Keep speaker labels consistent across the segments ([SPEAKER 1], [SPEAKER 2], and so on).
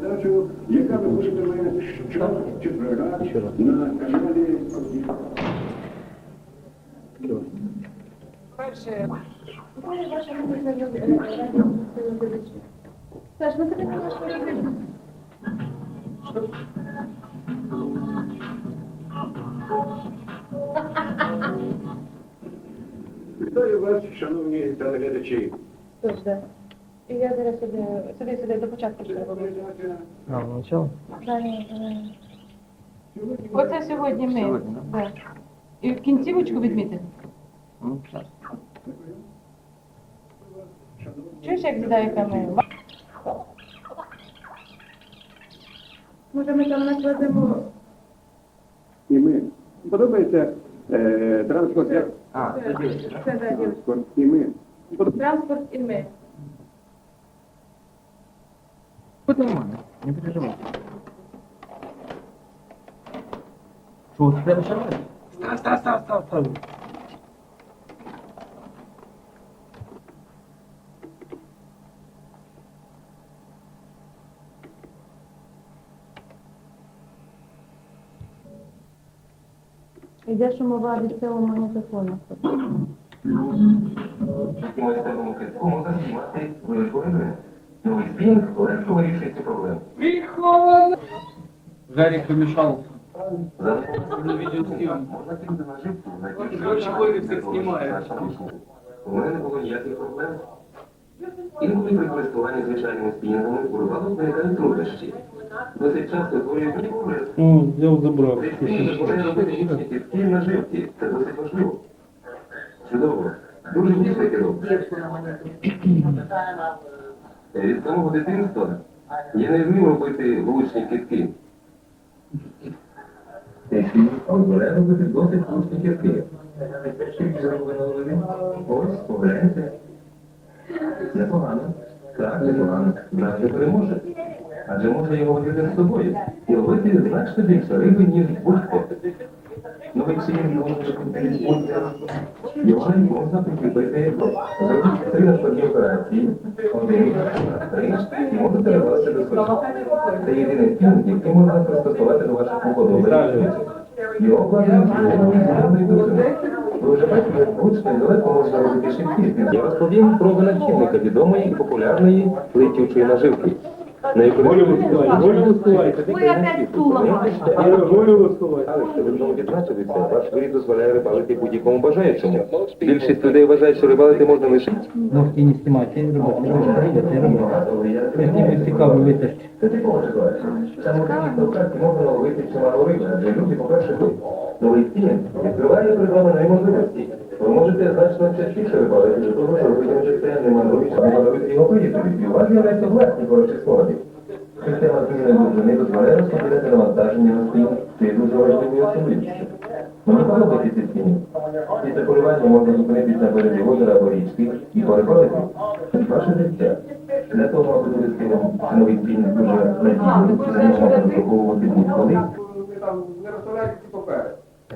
[SPEAKER 1] передачу, яка ви будете мати щочетверга на каналі.
[SPEAKER 2] Перше,
[SPEAKER 3] Саш, ну ти не що робити?
[SPEAKER 1] Вітаю вас, шановні телеглядачі.
[SPEAKER 3] Тож, да. І я зараз сюди, сюди, сюди, до початку ще роблю.
[SPEAKER 1] Передача
[SPEAKER 4] А, ну начало?
[SPEAKER 2] оце сьогодні ми.
[SPEAKER 4] Сьогодні,
[SPEAKER 2] Да. І в кінцівочку відмітити.
[SPEAKER 4] Ну, так.
[SPEAKER 2] Чуєш, як зідає камера?
[SPEAKER 3] Може, ми там накладемо
[SPEAKER 1] і ми. Подобається е, транспорт як
[SPEAKER 4] А, це дівчина, так?
[SPEAKER 3] це, да, дівчата.
[SPEAKER 1] транспорт і ми.
[SPEAKER 3] транспорт і ми.
[SPEAKER 4] Будь нормально, не переживай. Що, ти тебе шармати? Став, став, став, став, став.
[SPEAKER 3] Йде шумова від цього магнітофону.
[SPEAKER 5] Ми ставимо китком заснімати вилку гри. Легко вирішує.
[SPEAKER 4] На видеосъемку.
[SPEAKER 5] можна кинути наживку, на
[SPEAKER 4] короче.
[SPEAKER 5] У мене не було ніяких проблем. Інколи при користуванні звичайними спінінгами урвало виникають труднощі. Досить часто ніколи.
[SPEAKER 4] Ну, я
[SPEAKER 5] робити їхні кістки наживки. Це досить важливо. Чудово. Дуже влучний кидок. Від самого дитинства я не вмів робити влучні. Цей фільм робити досить влучні голові? Ось, погляньте. Непогано. Так, непогано. Краще переможе. Адже можна його водити з собою і ловити значно більше риби, ніж будь-хто. Новий фільм може бути його не можна прикріпити. Зробіть три надскладні операції. Один, три, і можете рватися до сходу. Це єдиний фільм, який можна пристосувати до ваших уподобань. Його обладнаний дуже. Ви вже бачите, гучно і далеко можна робити. Я розповім про винахідника відомої і популярної летючої наживки. На яку
[SPEAKER 3] Ой, опять стул ламаєш.
[SPEAKER 5] але що ви ньому відзначилися, ваш виріб дозволяє рибалити будь-якому бажаючому. Більшість людей вважають, що рибалити можна лише
[SPEAKER 4] Ногти не снимать, я не работаю. Я очень видят, я работаю. Если цікаво витащити.
[SPEAKER 5] Це типова ситуація. Саме в Кавказі можна ловити чимало риби, адже люди, по-перше, тут. Новий стін відкриває перед вами нові можливості. Ви можете значно частіше рибалити до того, що ви можете не ловити його приїздові. У вас з'являються власні хороші спогади. Система зміни довжини дозволяє розподіляти навантаження на стін. Це є дуже важливою особливістю. Мені подобається ці стіни. Після полювання можна зупинитись на березі озера або річки і переходити ваше життя. Для того, аби довести вам новий стін дуже надійний, і на ньому можна заслуговувати будь-коли,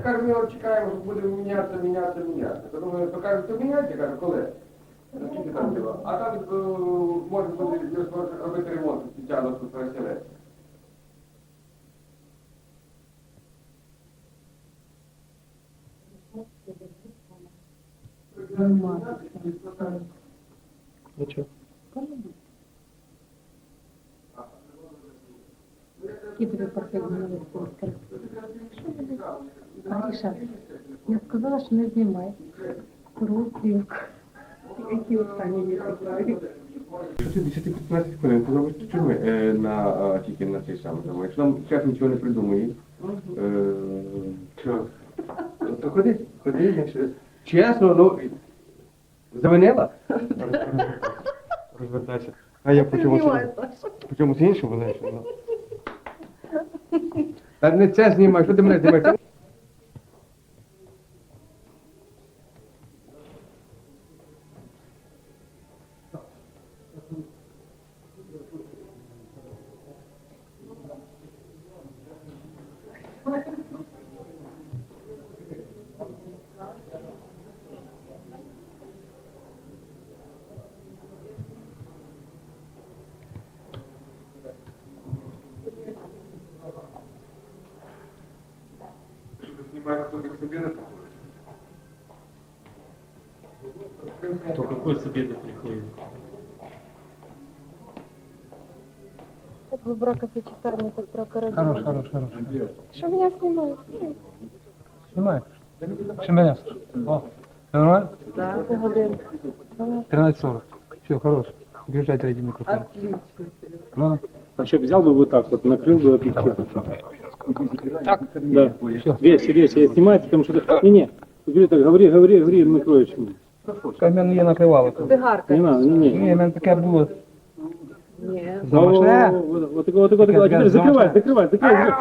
[SPEAKER 1] Ви там не розставляйте ці папери. Я кажу, ми його чекаємо, що буде мінятися, мінятися, мінятися. То думаю, то кажуть, то міняйте, я кажу, коли? Ну, скільки там було? А там е, може бути робити ремонт спеціально тут переселець.
[SPEAKER 4] Ну что?
[SPEAKER 3] Які тобі портфель не Ариша, я сказала, що не знімай. Руки. Які останні є?
[SPEAKER 1] 10-15 хвилин, то зробиш чому на а, тільки на цей самий замок. Якщо там час нічого не придумає, е. То ходи, ходи, чесно, ну, завинила? Розвертайся. А я по чомусь, по чомусь іншому, знаєш, ну. Та не це знімай, що ти мене знімаєш?
[SPEAKER 6] Тут к себе приходит.
[SPEAKER 7] То какой это приходит?
[SPEAKER 3] Как вы бракосочетание так про
[SPEAKER 8] Хорош, хорош, хорош.
[SPEAKER 3] Что меня снимают?
[SPEAKER 8] Снимай. Шемеляс. О, нормально?
[SPEAKER 3] Да. Говорю.
[SPEAKER 8] 13.40. Все, хорош. Держать ради микрофона.
[SPEAKER 3] Отлично.
[SPEAKER 8] Ладно?
[SPEAKER 7] Вообще взял бы вот так вот, накрыл бы объектив.
[SPEAKER 8] Так.
[SPEAKER 7] Да. Весь, весь, я снимаю, потому что... Не-не, говори так, говори, говори, говори, накроешь.
[SPEAKER 8] Хай в мене є накривало.
[SPEAKER 3] Цигарка.
[SPEAKER 7] Не надо, не-не.
[SPEAKER 8] Ні, в мене таке було
[SPEAKER 3] Нет.
[SPEAKER 8] замашне.
[SPEAKER 7] Вот вот такое, вот такое, вот такое. А теперь закрывай, закрывай, закрывай.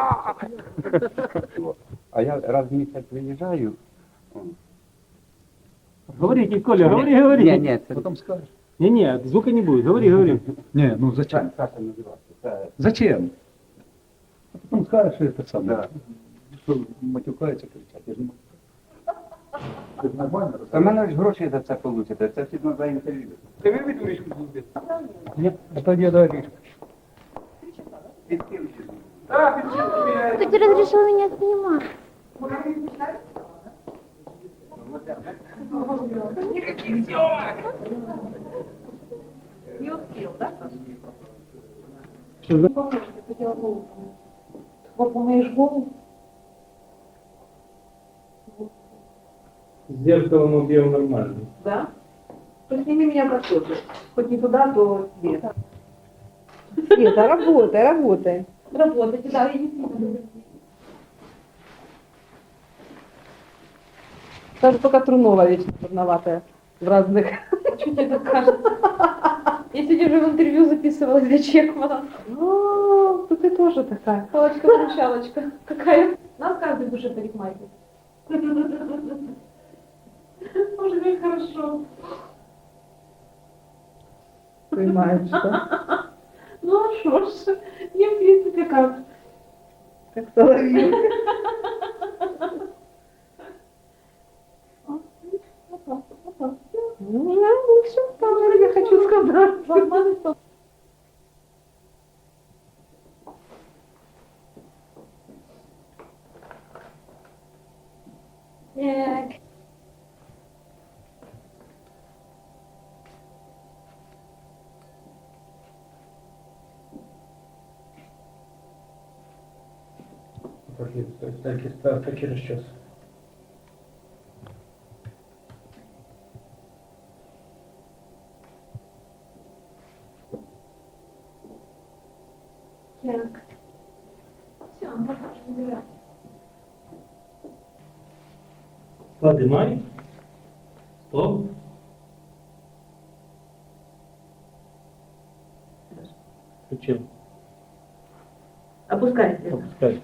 [SPEAKER 9] А я раз в місяць виїжджаю.
[SPEAKER 7] Говори, Коля, говори, говори.
[SPEAKER 9] Ні, ні, це
[SPEAKER 8] Потім скажеш.
[SPEAKER 7] Не-не, звука не будет, говори, говори.
[SPEAKER 8] Ні, ну зачем?
[SPEAKER 9] Саша називався. Це
[SPEAKER 8] Зачем? А потім скажеш, що це саме.
[SPEAKER 9] Да.
[SPEAKER 8] Що матюкається, кричать. Я ж не Це ж нормально.
[SPEAKER 9] Та в мене ж гроші за це получите, це всі за інтерв'ю.
[SPEAKER 8] Ти вивід у річку зубити? Ні. А тоді я даю річку.
[SPEAKER 4] Кто тебе разрешил меня снимать?
[SPEAKER 7] Что за...
[SPEAKER 10] Помиєш голову?
[SPEAKER 7] С зеркалом объем нормальный.
[SPEAKER 3] Да? Сними меня под кожу. Хоть не туда, то света. Света, работай, работай.
[SPEAKER 10] Работайте, да, я не знаю.
[SPEAKER 3] Даже только Трунова вечно дурноватая в разных.
[SPEAKER 10] Тебе так кажется? Я сегодня уже в интервью записывалась для Чекмана.
[SPEAKER 3] Ну, ты тоже такая.
[SPEAKER 10] Палочка-вручалочка. Какая? Нас каждый в душе парикмахер. Боже, как хорошо.
[SPEAKER 3] Понимаешь, да?
[SPEAKER 10] Ну а что ж, мне в принципе как.
[SPEAKER 3] Как соловей. стало, я хочу сказать.
[SPEAKER 10] Нормально всё. Так.
[SPEAKER 8] Так,
[SPEAKER 7] Поднимай. Стоп. Включил.
[SPEAKER 3] Опускай.
[SPEAKER 7] Опускай.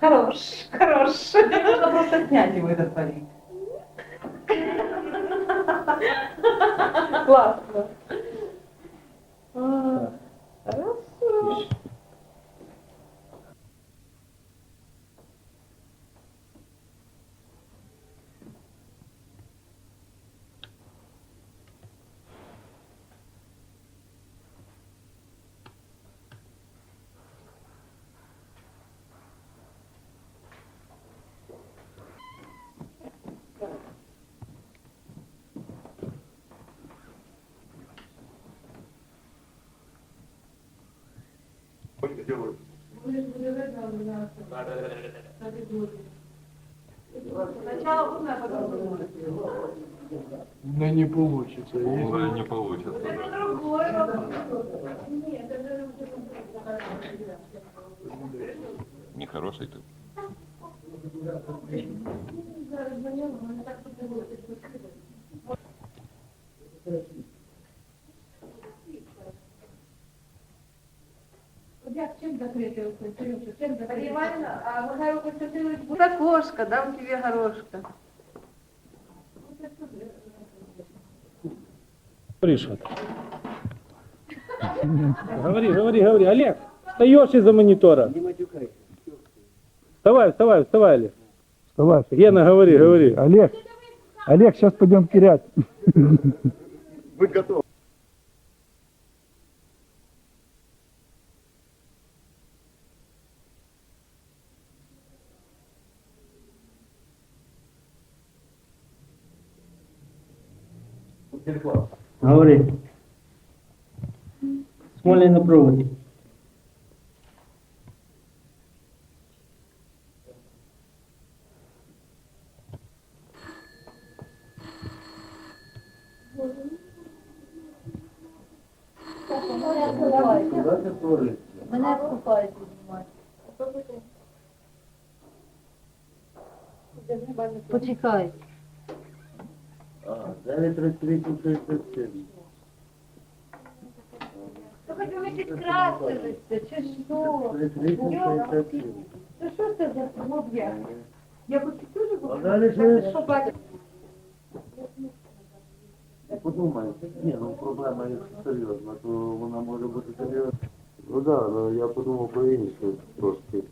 [SPEAKER 10] Хорош, хорош.
[SPEAKER 3] Нужно просто снять его этот парик. Классно. Да, да,
[SPEAKER 10] да, да. Да а
[SPEAKER 6] ну, не получится.
[SPEAKER 2] Ну, Умная не получится. Вот это другой вопрос. Нет, это Нехороший ты.
[SPEAKER 10] А Михайло Константинович
[SPEAKER 3] Вот окошко, дам тебе горошка.
[SPEAKER 7] Это. Говори, говори, говори. Олег, встаешь из-за монитора. Вставай, вставай, вставай, Олег.
[SPEAKER 8] Вставай.
[SPEAKER 7] Гена, говори, говори.
[SPEAKER 8] Олег, Олег, сейчас пойдем кирять.
[SPEAKER 6] Будь готов.
[SPEAKER 8] Говори. Смольний на проводі.
[SPEAKER 4] Мене купають знімати. Почекай. Ну хоч ви підкрасилися, чи що? Це що це за хлоп'я? Я хочу дуже хочу. Що бачиш?
[SPEAKER 11] Подумай, ні, ну проблема є серйозна, то вона може бути серйозна. Ну так, да, але я подумав про інше трошки.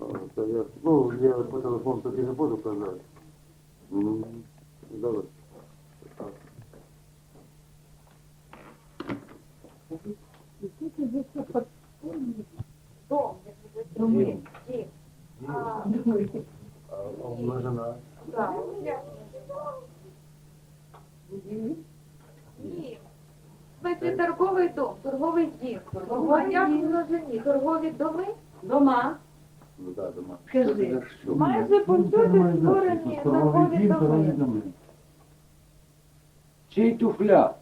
[SPEAKER 11] А, Це я, ну, я по телефону тобі не буду казати. Ну, Добре. А умножена.
[SPEAKER 10] Ні. Це торговий дом, торговий дім. Множині? Торгові доми? Дома.
[SPEAKER 11] Ну так, дома.
[SPEAKER 10] Скажи. Майже по повсюди створені торгові доми.
[SPEAKER 9] Чий туфля?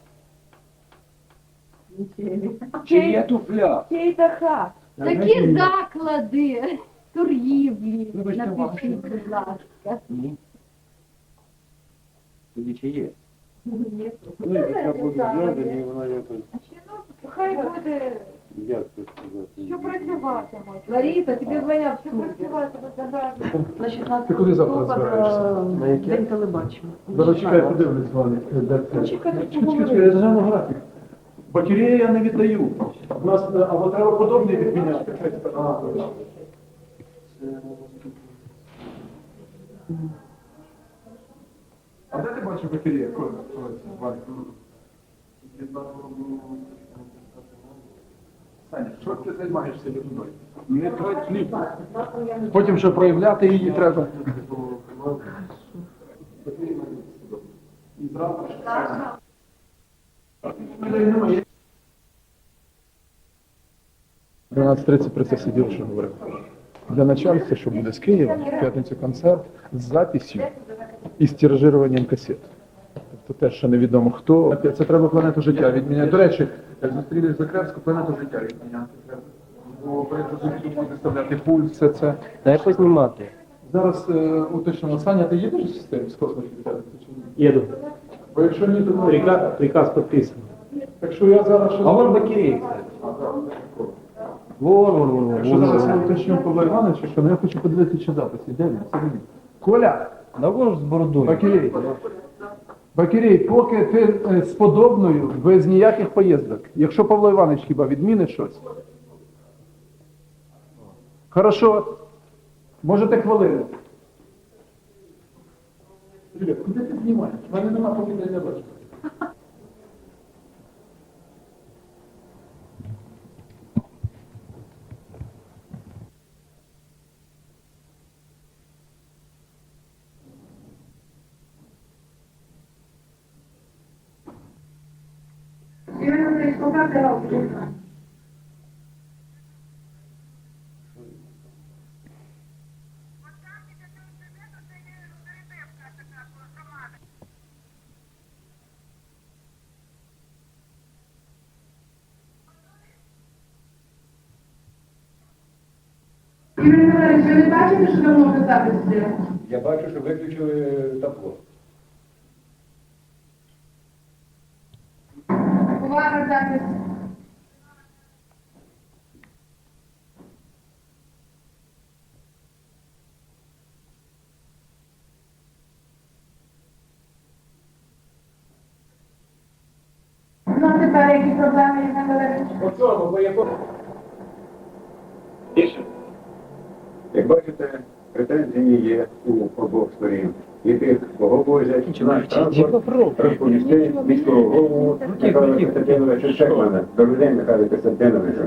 [SPEAKER 9] Чи туфля?
[SPEAKER 10] Чий хат?
[SPEAKER 4] Такі заклади торгівлі.
[SPEAKER 9] Вибачте,
[SPEAKER 4] Напишіть, будь ласка.
[SPEAKER 9] Ні. Тоді чи є?
[SPEAKER 11] Ну, яка буде зв'язані, вона якось,
[SPEAKER 10] Хай буде,
[SPEAKER 11] як це сказати.
[SPEAKER 10] що працюватимуть.
[SPEAKER 3] Лариса, тобі дзвонять.
[SPEAKER 10] Що працюватимуть загально.
[SPEAKER 3] На 16
[SPEAKER 6] Ти куди завтра збираєшся?
[SPEAKER 3] День телебачення.
[SPEAKER 6] Зараз чекай, подивлюсь з вами. де це. Чекай, чекай, я згляну графік. Бактерії я не віддаю. У нас, е, або треба подобний відміняти. А, точно. А де ти бачив бактерії? Коли? Коли це? Валя? Що ти займаєшся людиною?
[SPEAKER 9] Не трать хліб.
[SPEAKER 6] Потім, щоб проявляти її, треба. Немає. 12.30 про це сидів, що говорив. Для начальства, що буде з Києва, в п'ятницю концерт з записью і з тиражуванням касет. Тобто те, що невідомо хто. Це треба планету життя відміняти. До речі, як зустрілись Закревську, планету життя відміняти треба. Бо перед буде виставляти пульс, все це.
[SPEAKER 8] Дай познімати.
[SPEAKER 6] Зараз е, уточнимо. Саня, ти їдеш з тим з чи?
[SPEAKER 8] Їду.
[SPEAKER 6] Бо якщо ні, то
[SPEAKER 8] Приказ, приказ підписаний.
[SPEAKER 6] Так що я зараз ще...
[SPEAKER 8] А вон батареї, кстати.
[SPEAKER 6] А.
[SPEAKER 8] Вон, вон, вон, вон.
[SPEAKER 6] Якщо
[SPEAKER 8] вон,
[SPEAKER 6] зараз я
[SPEAKER 8] вон.
[SPEAKER 6] уточню Павла Івановича, що ну, я хочу подивитися, чи запис іде він. Це він. Коля,
[SPEAKER 8] Да вон ж з бородою.
[SPEAKER 6] Бакірей, Бакірей, поки ти е, з подобною, без ніяких поїздок. Якщо Павло Іванович хіба відмінить щось. Хорошо. Можете хвилину. Куди ти знімаєш? У мене нема поки де не бачу.
[SPEAKER 9] Я бачу, що виключили табло.
[SPEAKER 10] Ну, тепер які проблеми,
[SPEAKER 9] по якому? Більше. Як бачите, претензії є у обох сторін. І тих, кого возять, наш транспорт, трансполісти, міського голову, Михайла Костянтиновича Шекмана. Добрий день, Михайло Костянтиновичу.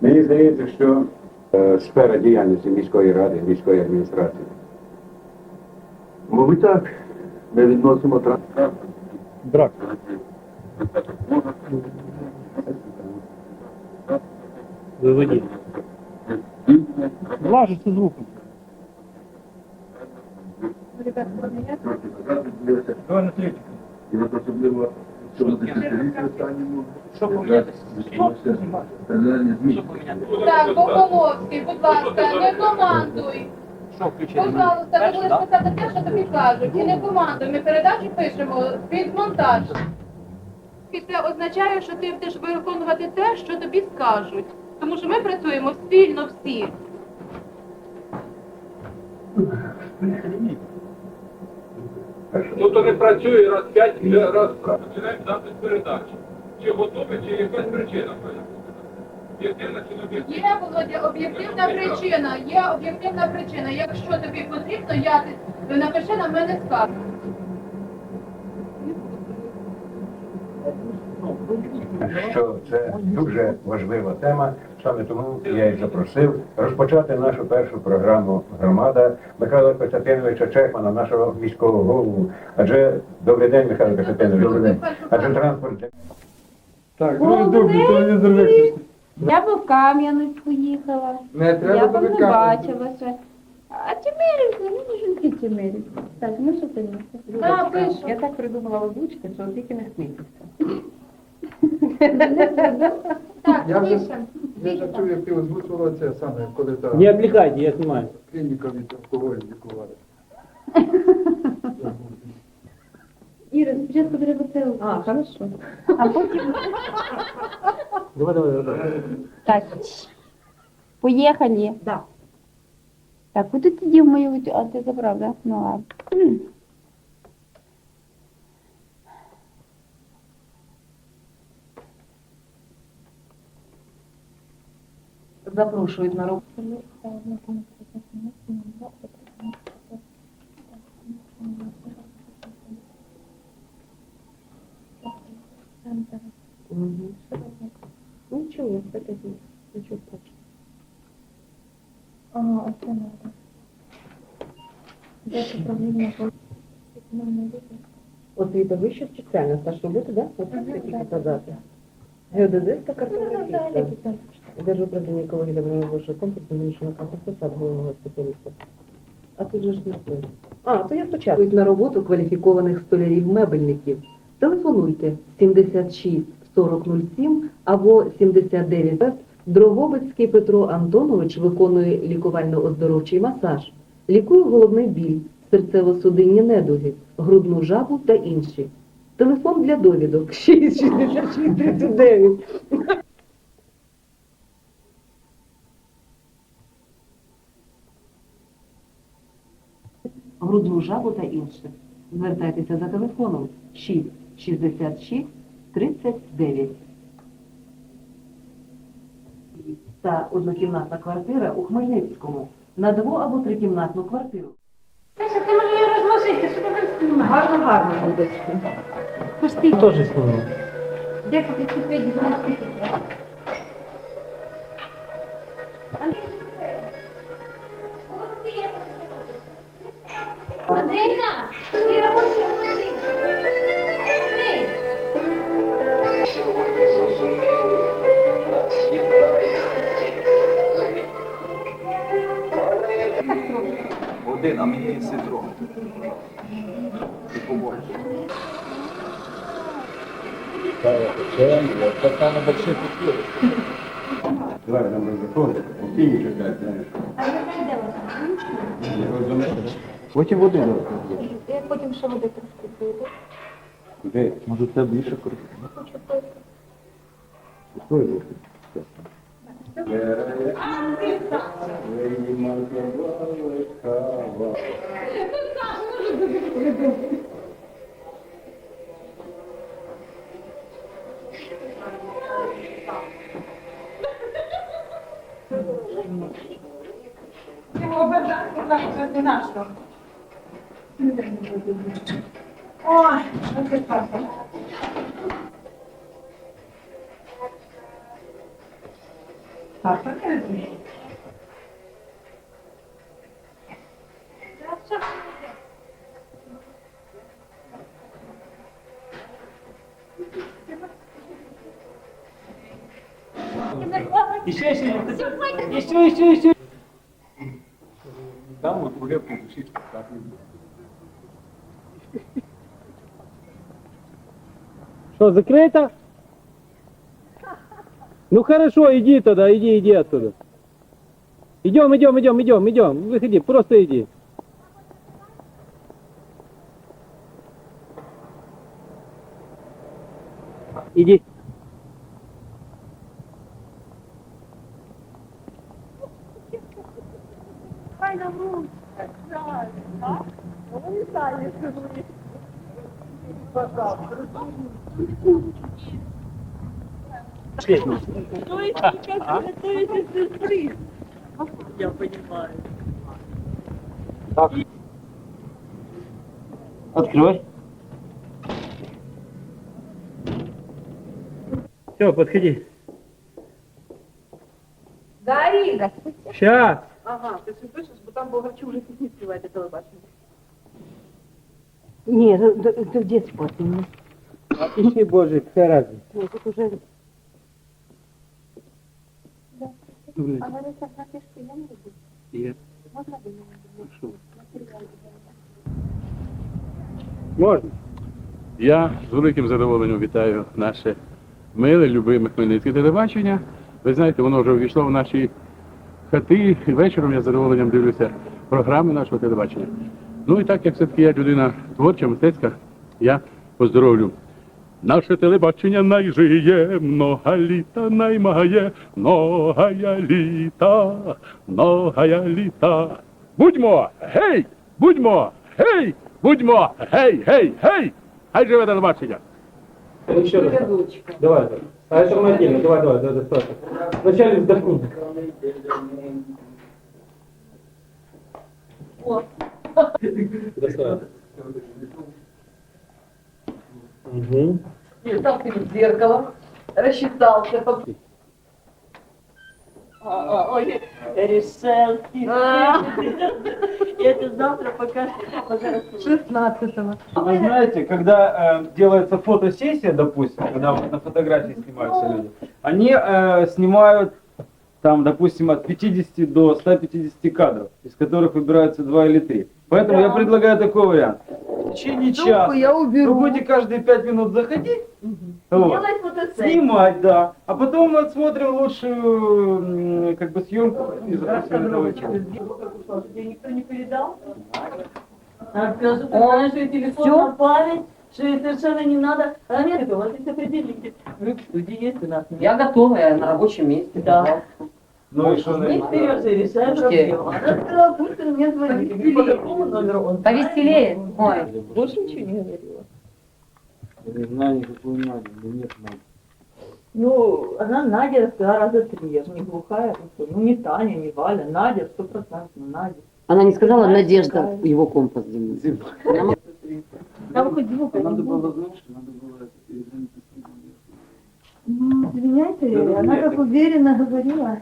[SPEAKER 9] Мені здається, що е, сфера діяльності міської ради, міської адміністрації. Мабуть, так. Ми відносимо транспорт
[SPEAKER 7] Брак. Выводи. Влажится звуком.
[SPEAKER 2] Ребят.
[SPEAKER 7] Давай на третий.
[SPEAKER 11] І от особливо щодо спеціалістів останньому.
[SPEAKER 7] Что помнять?
[SPEAKER 11] ЗМІ.
[SPEAKER 2] Так, Богомовський, будь ласка, не командуй.
[SPEAKER 7] Что включить?
[SPEAKER 2] Пожалуйста, ти будеш писати те, що тобі кажуть. І не командуй. Ми передачу пишемо під монтаж. І Це означає, що ти будеш виконувати те, що тобі скажуть. Тому що ми працюємо спільно всі.
[SPEAKER 12] Ну то не працює раз п'ять раз починаємо дати передачі. Чи готові, чи якась причина. Єдина чи не об'єктивна?
[SPEAKER 2] Є, Володя, об'єктивна причина. Є об'єктивна причина. Якщо тобі потрібно, я ти напиши на мене скаргу.
[SPEAKER 9] Що це дуже важлива тема. Саме тому я і запросив розпочати нашу першу програму громада Михайла Костянтиновича Чехмана, нашого міського голову. Адже добрий день, Михайло Костянтинович. Добрий день. Адже транспорт
[SPEAKER 12] Так,
[SPEAKER 13] ну, добре, телевізор виключити. Я б в Кам'янець поїхала.
[SPEAKER 12] Не треба
[SPEAKER 13] там
[SPEAKER 12] тобі
[SPEAKER 13] не бачила ще. А Тимирівка, ну жінки Тимирівка. Так, ну що ти?
[SPEAKER 2] Так, пишу.
[SPEAKER 14] Я так придумала озвучити, що тільки не смійтеся.
[SPEAKER 2] Так,
[SPEAKER 6] Я вже-
[SPEAKER 2] пишемо.
[SPEAKER 6] Я ж чув, як ти озвучувала це саме, коли та
[SPEAKER 7] Не отвлекайте, я снимаю.
[SPEAKER 6] клініка від алкоголю лікували.
[SPEAKER 13] Іра, спочатку треба це.
[SPEAKER 14] А, хорошо.
[SPEAKER 13] А потім...
[SPEAKER 7] Давай, давай, давай.
[SPEAKER 13] Так. Поїхали.
[SPEAKER 14] Да.
[SPEAKER 13] Так, куди ти дів мою... витю- А, ти забрав, да? Ну ладно.
[SPEAKER 14] Запрошують на роботу. Мгм. Нічого, це такі. Нічого страшного.
[SPEAKER 13] А, оце надо. Де управління
[SPEAKER 14] Освіта вища спеціальна стаж роботи, да? От так хотіли казати. Геодезистка, картографістка. Держуправління екології та виробничого комплексу вирішено конкурс посад головного спеціаліста. А тут же ж не це. А, то я спочатку. На роботу кваліфікованих столярів-мебельників. Телефонуйте 76 4007 або 79 Дрогобицький Петро Антонович виконує лікувально-оздоровчий масаж. Лікує головний біль, серцево-судинні недуги, грудну жабу та інші. Телефон для довідок 66639. Грудну жабу та інше. Звертайтеся за телефоном 6 66 39. Та однокімнатна квартира у Хмельницькому на дво- або трикімнатну квартиру.
[SPEAKER 13] Саша, ти може її розложити, що ти там знімаєш?
[SPEAKER 14] Гарно, гарно буде.
[SPEAKER 13] Пусти.
[SPEAKER 7] Тоже сниму.
[SPEAKER 13] Де поки купити дзвонки? Андрійна, ти
[SPEAKER 15] Один, а мені ситро.
[SPEAKER 9] Давай нам розраховувати, постійно чекати, знаєш.
[SPEAKER 13] А я знайдела.
[SPEAKER 15] Потім води е, додаєш.
[SPEAKER 13] Я е, потім ще води трошки буде.
[SPEAKER 9] Де?
[SPEAKER 15] Може, це більше користує?
[SPEAKER 13] Хочу пити.
[SPEAKER 9] Пустої води. Ти обернався, так, не нашого. Ой, оце папа. Папа каже.
[SPEAKER 7] Еще, еще, еще, еще, еще. Да, мы уже получили. Что, закрыто? Ну хорошо, иди тогда, иди, иди оттуда. Идем, идем, идем, идем, идем. Выходи, просто иди. Иди. Открой. Все, подходи.
[SPEAKER 4] Даріга.
[SPEAKER 7] Сейчас.
[SPEAKER 3] Ага, ти все пишеш, бо там Богарчук вже пісні співає для телебачення.
[SPEAKER 4] Ні, це в дітстві потім.
[SPEAKER 7] Ищи, боже, какая разница.
[SPEAKER 4] Ні, тут уже...
[SPEAKER 7] Блядь. Нет. Можно.
[SPEAKER 12] Я з великим задоволенням вітаю наше миле, любиме Хмельницьке телебачення. Ви знаєте, воно вже увійшло в наші хати. І вечором я з задоволенням дивлюся програми нашого телебачення. Ну і так як все-таки я людина творча, мистецька, я поздоровлю. Наше телебачення найжиє, много літа наймагає, многая літа, многая літа. Будьмо, гей, будьмо, гей, будьмо, гей, гей, гей! Хай живе телебачення!
[SPEAKER 7] Еще раз. Давай, давай. А это мы отдельно. Давай, давай, давай, давай. Вначале вздохни. Доставай. Угу.
[SPEAKER 3] Ні, став перед зеркалом, рассчитался. поп-
[SPEAKER 4] Ой, решетки. Это завтра покажу. 16-го.
[SPEAKER 7] Вы знаете, когда э, делается фотосессия, допустим, когда вот на фотографии снимаются люди, они э, снимают там, допустим, от 50 до 150 кадров, из которых выбираются два или три. Поэтому я предлагаю такой вариант. В течение часа
[SPEAKER 4] я
[SPEAKER 7] вы
[SPEAKER 4] уберу.
[SPEAKER 7] будете каждые пять минут заходить, вот,
[SPEAKER 4] Делай фотосессию.
[SPEAKER 7] снимать, да, а потом мы отсмотрим лучшую как бы съемку и запустим это в эфир.
[SPEAKER 4] Тебе никто не передал? А скажу, ты знаешь, телефон на память, что ей совершенно не надо. А нет, у вас есть определитель. Вы в студии есть у нас?
[SPEAKER 3] Я готова, я на рабочем месте.
[SPEAKER 4] Да.
[SPEAKER 7] Ну и что,
[SPEAKER 4] Не
[SPEAKER 7] Надя?
[SPEAKER 4] вперед и решаем проблему. Она сказала, пусть он мне звонит. По какому номеру он?
[SPEAKER 10] Повеселее. Ой.
[SPEAKER 4] Больше ничего не говорила.
[SPEAKER 7] Я не знаю никакую Надю, меня нет Нади.
[SPEAKER 4] Ну, она Надя рассказала раза три, я же не глухая. ну что, Ну, не Таня, не Валя, Надя, стопроцентно, Надя.
[SPEAKER 3] Она не сказала, Надежда, его компас Дима. Она
[SPEAKER 4] Там хоть звука
[SPEAKER 7] Надо
[SPEAKER 4] не
[SPEAKER 7] было,
[SPEAKER 4] было.
[SPEAKER 7] знаешь, надо было это перезвонить.
[SPEAKER 4] Ну, извиняйте, она как уверенно говорила.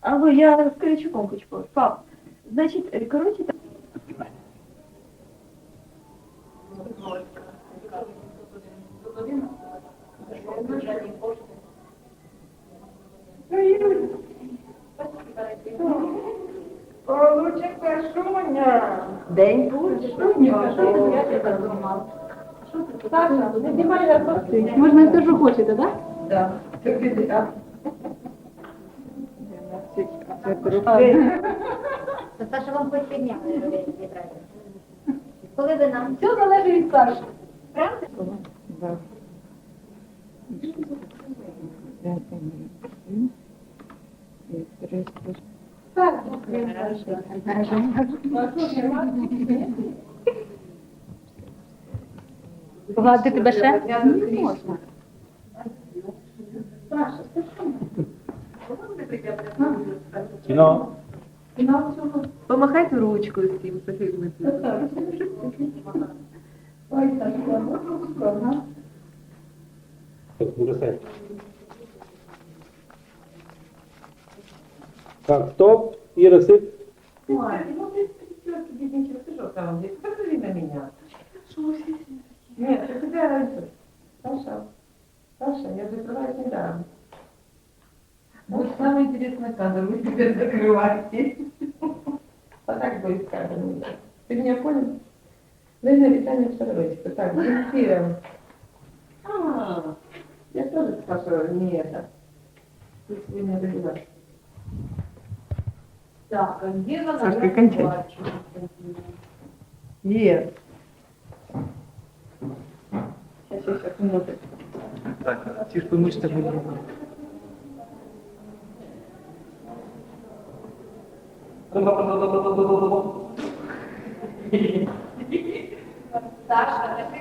[SPEAKER 4] А вы, я с Кричуком хочу поговорить. Пап, значит, э, короче, так- Получик першуня. День першуня. Саша, не знімай я
[SPEAKER 10] Можна все, що хочете, так?
[SPEAKER 4] Да.
[SPEAKER 16] Саша вам хоч підняти. Коли ви нам
[SPEAKER 10] Все залежить від Саші.
[SPEAKER 16] Погладити тебе ще?
[SPEAKER 7] Кино.
[SPEAKER 3] Помахайте ручкою з тим Софію Дмитрівну.
[SPEAKER 7] Бросай. Так, стоп и рассыпь.
[SPEAKER 3] Ой, ну ты пятерки, ничего, ты что там здесь? Посмотри на меня. Нет, ты тебя раньше. Саша, Саша, я закрываюсь недавно. Вот самый интересный кадр, вы теперь закрываете. А так будет кадр. Ты меня понял? Дальне вітання в Саровичку. Так, эфиром. А, я тоже спрашивала, не это. Ты сегодня родилась. Так, а где она
[SPEAKER 10] Сашка, кончай. Нет.
[SPEAKER 3] Сейчас, сейчас, сейчас, смотрим.
[SPEAKER 8] Так, ті ж помічте будемо.
[SPEAKER 17] Саша, ти